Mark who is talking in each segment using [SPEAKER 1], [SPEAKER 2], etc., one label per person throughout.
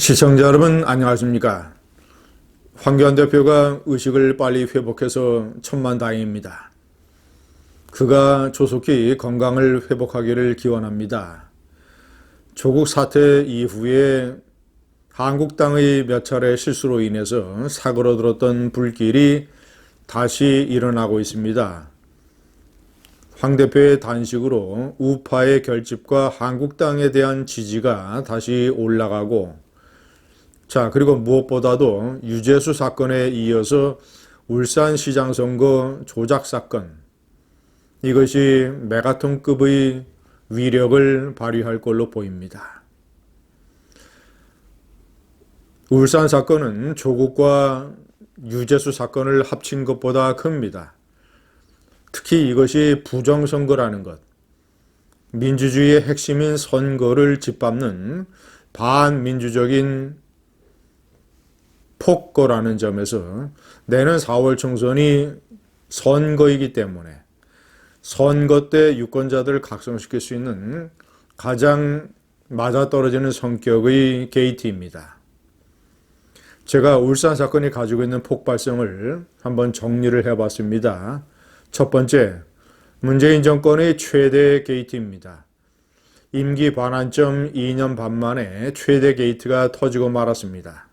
[SPEAKER 1] 시청자 여러분 안녕하십니까? 황교안 대표가 의식을 빨리 회복해서 천만다행입니다. 그가 조속히 건강을 회복하기를 기원합니다. 조국 사태 이후에 한국당의 몇 차례 실수로 인해서 사고로들었던 불길이 다시 일어나고 있습니다. 황 대표의 단식으로 우파의 결집과 한국당에 대한 지지가 다시 올라가고 자, 그리고 무엇보다도 유재수 사건에 이어서 울산시장 선거 조작 사건. 이것이 메가톤급의 위력을 발휘할 걸로 보입니다. 울산 사건은 조국과 유재수 사건을 합친 것보다 큽니다. 특히 이것이 부정선거라는 것. 민주주의의 핵심인 선거를 짓밟는 반민주적인 폭거라는 점에서 내년 4월 총선이 선거이기 때문에 선거 때 유권자들을 각성시킬 수 있는 가장 맞아떨어지는 성격의 게이트입니다. 제가 울산 사건이 가지고 있는 폭발성을 한번 정리를 해봤습니다. 첫 번째, 문재인 정권의 최대 게이트입니다. 임기 반환점 2년 반 만에 최대 게이트가 터지고 말았습니다.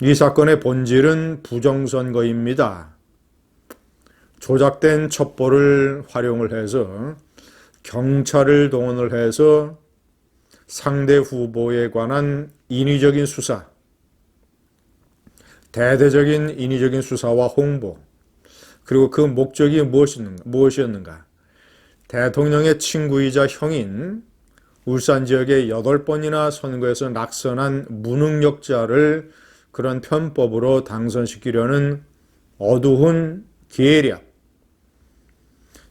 [SPEAKER 1] 이 사건의 본질은 부정선거입니다. 조작된 첩보를 활용을 해서 경찰을 동원을 해서 상대 후보에 관한 인위적인 수사, 대대적인 인위적인 수사와 홍보, 그리고 그 목적이 무엇이었는가? 대통령의 친구이자 형인 울산 지역의 8번이나 선거에서 낙선한 무능력자를 그런 편법으로 당선시키려는 어두운 계략.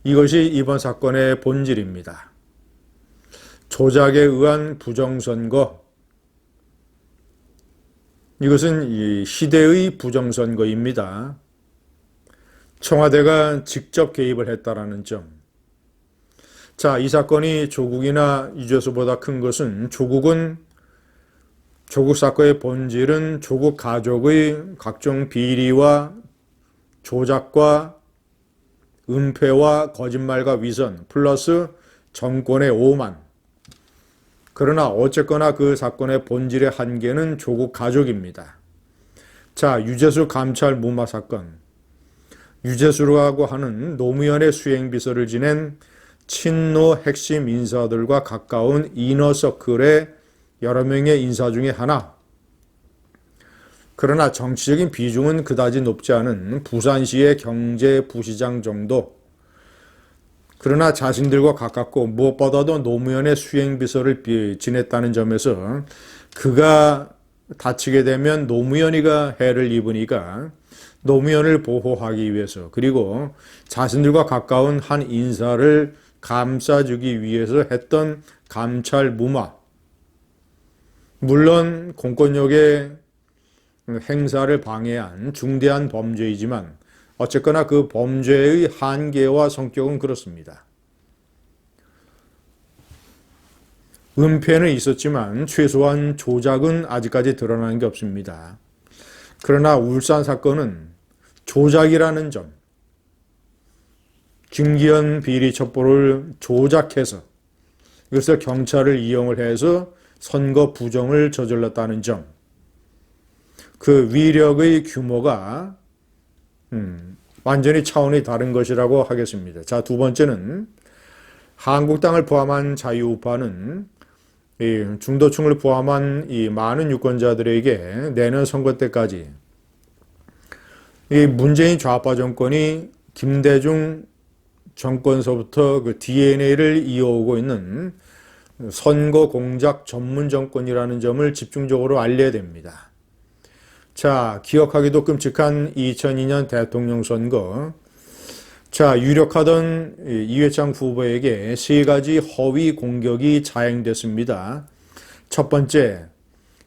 [SPEAKER 1] 이것이 이번 사건의 본질입니다. 조작에 의한 부정선거. 이것은 이 시대의 부정선거입니다. 청와대가 직접 개입을 했다라는 점. 자, 이 사건이 조국이나 유재수보다 큰 것은 조국은 조국 사건의 본질은 조국 가족의 각종 비리와 조작과 은폐와 거짓말과 위선 플러스 정권의 오만. 그러나 어쨌거나 그 사건의 본질의 한계는 조국 가족입니다. 자, 유재수 감찰 무마 사건. 유재수라고 하는 노무현의 수행비서를 지낸 친노 핵심 인사들과 가까운 이너서클의 여러 명의 인사 중에 하나. 그러나 정치적인 비중은 그다지 높지 않은 부산시의 경제 부시장 정도. 그러나 자신들과 가깝고 무엇보다도 노무현의 수행비서를 지냈다는 점에서 그가 다치게 되면 노무현이가 해를 입으니까 노무현을 보호하기 위해서 그리고 자신들과 가까운 한 인사를 감싸주기 위해서 했던 감찰 무마 물론 공권력의 행사를 방해한 중대한 범죄이지만 어쨌거나 그 범죄의 한계와 성격은 그렇습니다. 은폐는 있었지만 최소한 조작은 아직까지 드러나는 게 없습니다. 그러나 울산 사건은 조작이라는 점, 김기현 비리 첩보를 조작해서 이것을 경찰을 이용을 해서 선거 부정을 저질렀다는 점. 그 위력의 규모가 음, 완전히 차원이 다른 것이라고 하겠습니다. 자, 두 번째는 한국당을 포함한 자유우파는 이 중도층을 포함한 이 많은 유권자들에게 내년 선거 때까지 이 문재인 좌파 정권이 김대중 정권서부터 그 DNA를 이어오고 있는 선거 공작 전문 정권이라는 점을 집중적으로 알려야 됩니다. 자, 기억하기도 끔찍한 2002년 대통령 선거. 자, 유력하던 이회창 후보에게 세 가지 허위 공격이 자행됐습니다. 첫 번째,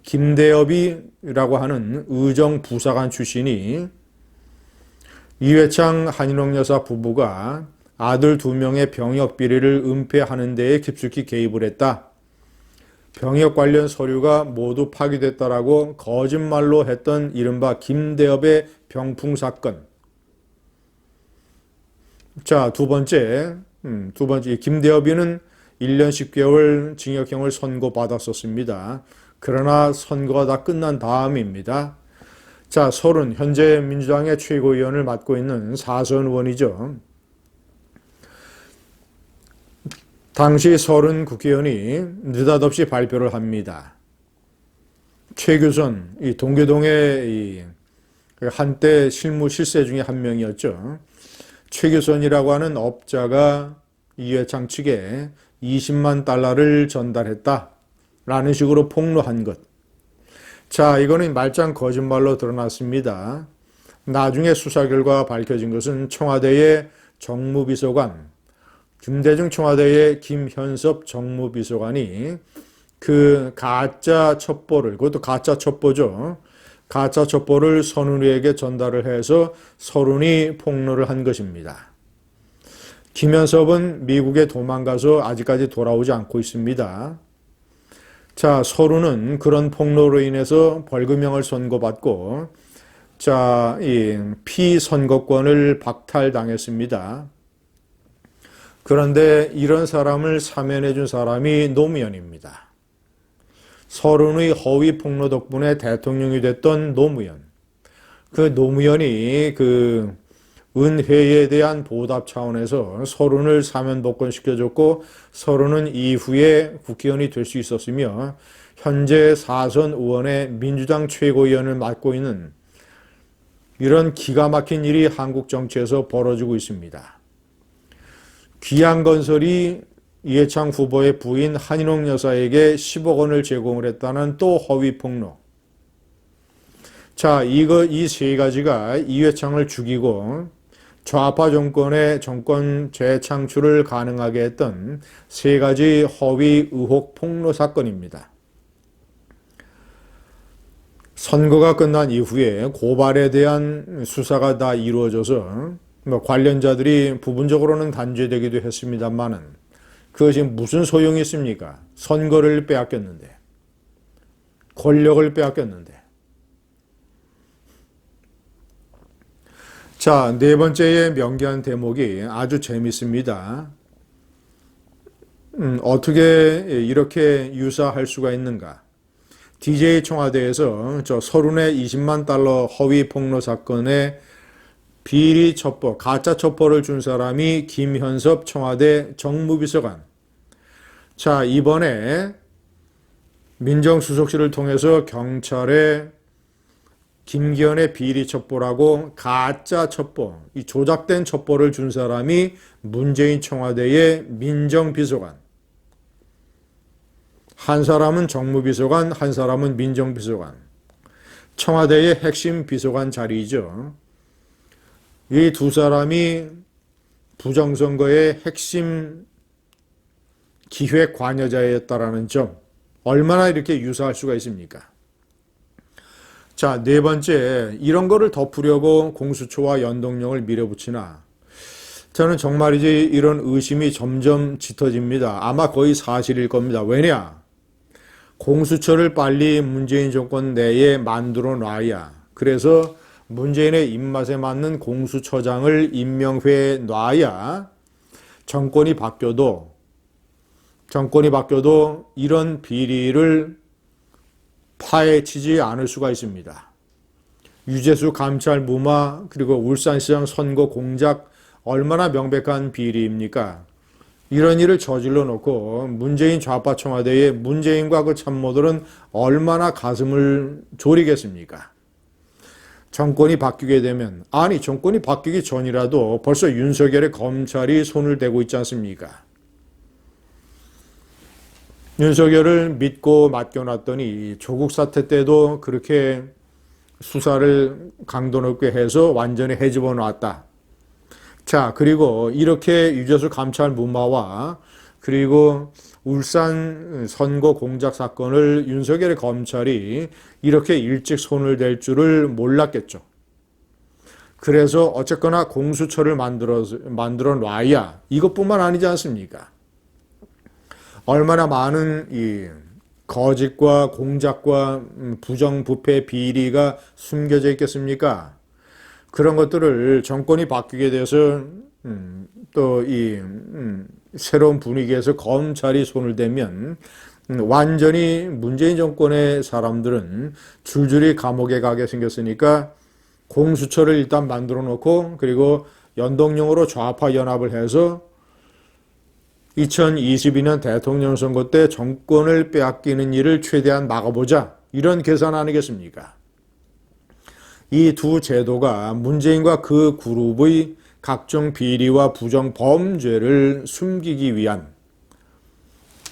[SPEAKER 1] 김대엽이라고 하는 의정 부사관 출신이 이회창 한인홍 여사 부부가 아들 두 명의 병역 비리를 은폐하는 데에 깊숙이 개입을 했다. 병역 관련 서류가 모두 파기됐다라고 거짓말로 했던 이른바 김대엽의 병풍 사건. 자, 두 번째, 음, 두 번째, 김대엽이는 1년 10개월 징역형을 선고받았었습니다. 그러나 선고가 다 끝난 다음입니다. 자, 서른, 현재 민주당의 최고위원을 맡고 있는 사선 의원이죠. 당시 서른 국회의원이 느닷없이 발표를 합니다. 최규선, 이 동계동의 이 한때 실무 실세 중에 한 명이었죠. 최규선이라고 하는 업자가 이회창 측에 20만 달러를 전달했다. 라는 식으로 폭로한 것. 자, 이거는 말짱 거짓말로 드러났습니다. 나중에 수사 결과 밝혀진 것은 청와대의 정무비서관, 김대중 청와대의 김현섭 정무비서관이 그 가짜 첩보를, 그것도 가짜 첩보죠. 가짜 첩보를 선훈이에게 전달을 해서 서른이 폭로를 한 것입니다. 김현섭은 미국에 도망가서 아직까지 돌아오지 않고 있습니다. 자, 서른은 그런 폭로로 인해서 벌금형을 선고받고, 자, 이 피선거권을 박탈당했습니다. 그런데 이런 사람을 사면해 준 사람이 노무현입니다. 서른의 허위 폭로 덕분에 대통령이 됐던 노무현. 그 노무현이 그 은회에 대한 보답 차원에서 서른을 사면 복권시켜줬고 서른은 이후에 국회의원이 될 수 있었으며 현재 사선 의원의 민주당 최고위원을 맡고 있는 이런 기가 막힌 일이 한국 정치에서 벌어지고 있습니다. 귀한건설이 이해창 후보의 부인 한인홍 여사에게 10억 원을 제공을 했다는 또 허위 폭로. 자, 이거 이 세 가지가 이회창을 죽이고 좌파 정권의 정권 재창출을 가능하게 했던 세 가지 허위 의혹 폭로 사건입니다. 선거가 끝난 이후에 고발에 대한 수사가 다 이루어져서 뭐 관련자들이 부분적으로는 단죄되기도 했습니다만은 그것이 무슨 소용이 있습니까? 선거를 빼앗겼는데 권력을 빼앗겼는데 자, 네 번째의 명기한 대목이 아주 재밌습니다. 음, 어떻게 이렇게 유사할 수가 있는가? DJ 청와대에서 저 서른의 20만 달러 허위 폭로 사건에 비리 첩보, 가짜 첩보를 준 사람이 김현섭 청와대 정무비서관. 자, 이번에 민정수석실을 통해서 경찰에 김기현의 비리 첩보라고 가짜 첩보, 이 조작된 첩보를 준 사람이 문재인 청와대의 민정비서관. 한 사람은 정무비서관, 한 사람은 민정비서관. 청와대의 핵심 비서관 자리이죠. 이 두 사람이 부정선거의 핵심 기획 관여자였다라는 점, 얼마나 이렇게 유사할 수가 있습니까? 자, 네 번째, 이런 거를 덮으려고 공수처와 연동령을 밀어붙이나. 저는 정말이지 이런 의심이 점점 짙어집니다. 아마 거의 사실일 겁니다. 왜냐? 공수처를 빨리 문재인 정권 내에 만들어 놔야. 그래서 문재인의 입맛에 맞는 공수처장을 임명해 놔야 정권이 바뀌어도 정권이 바뀌어도 이런 비리를 파헤치지 않을 수가 있습니다. 유재수 감찰 무마 그리고 울산시장 선거 공작 얼마나 명백한 비리입니까? 이런 일을 저질러 놓고 문재인 좌파 청와대의 문재인과 그 참모들은 얼마나 가슴을 졸이겠습니까? 정권이 바뀌게 되면 아니 정권이 바뀌기 전이라도 벌써 윤석열의 검찰이 손을 대고 있지 않습니까? 윤석열을 믿고 맡겨놨더니 조국 사태 때도 그렇게 수사를 강도 높게 해서 완전히 해집어 놨다. 자, 그리고 이렇게 유재수 감찰 무마와 그리고 울산 선거 공작 사건을 윤석열의 검찰이 이렇게 일찍 손을 댈 줄을 몰랐겠죠. 그래서 어쨌거나 공수처를 만들어, 만들어 놔야 이것뿐만 아니지 않습니까? 얼마나 많은 이 거짓과 공작과 음, 부정부패 비리가 숨겨져 있겠습니까? 그런 것들을 정권이 바뀌게 돼서 음, 또이 음, 새로운 분위기에서 검찰이 손을 대면 음, 완전히 문재인 정권의 사람들은 줄줄이 감옥에 가게 생겼으니까 공수처를 일단 만들어 놓고 그리고 연동형으로 좌파 연합을 해서 2022년 대통령 선거 때 정권을 빼앗기는 일을 최대한 막아보자. 이런 계산 아니겠습니까? 이 두 제도가 문재인과 그 그룹의 각종 비리와 부정 범죄를 숨기기 위한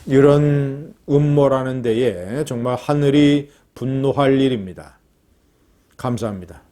[SPEAKER 1] 이런 음모라는 데에 정말 하늘이 분노할 일입니다. 감사합니다.